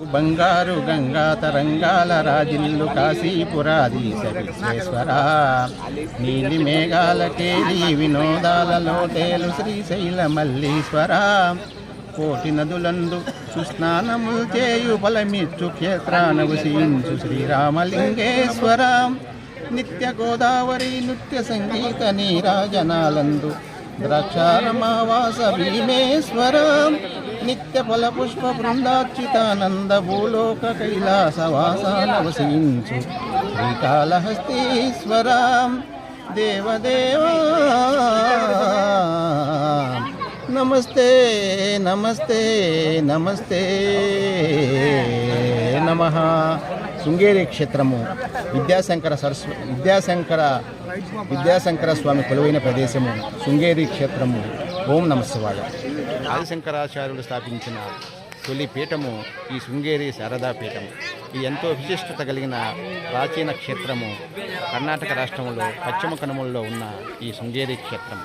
బంగారు గంగా తరంగాల రాజిల్లు కాశీపురాధీశ విశ్వేశ్వర నీలి మేఘాల కేలి వినోదాలలో తేలు శ్రీశైల మల్లీశ్వర. కోటి నదులందు సుస్నానములు చేయు ఫలమిచ్చు క్షేత్రాన వసించు శ్రీరామలింగేశ్వర. నిత్య గోదావరి నృత్య సంగీత నీరాజనాలందు ద్రాక్షారమావాస భీమేశ్వర నిత్య ఫల పుష్ప బృందాచ్యుతానంద భూలోక కైలాసవాసానవసించు శ్రీకాళహస్తీశ్వర. దేవదేవా. నమస్తే నమస్తే నమస్తే. నమ. శృంగేరి క్షేత్రము విద్యాశంకర సరస్వ విద్యాశంకర విద్యాశంకర స్వామి కొలువైన ప్రదేశము శృంగేరి క్షేత్రము. ఓం నమశివాయ ఆదిశంకరాచార్యులు స్థాపించిన తొలి పీఠము ఈ శృంగేరి శారదా పీఠము. ఇది ఎంతో విశిష్టత కలిగిన ప్రాచీన క్షేత్రము కర్ణాటక రాష్ట్రంలో పశ్చిమ కనుమల్లో ఉన్న ఈ శృంగేరి క్షేత్రం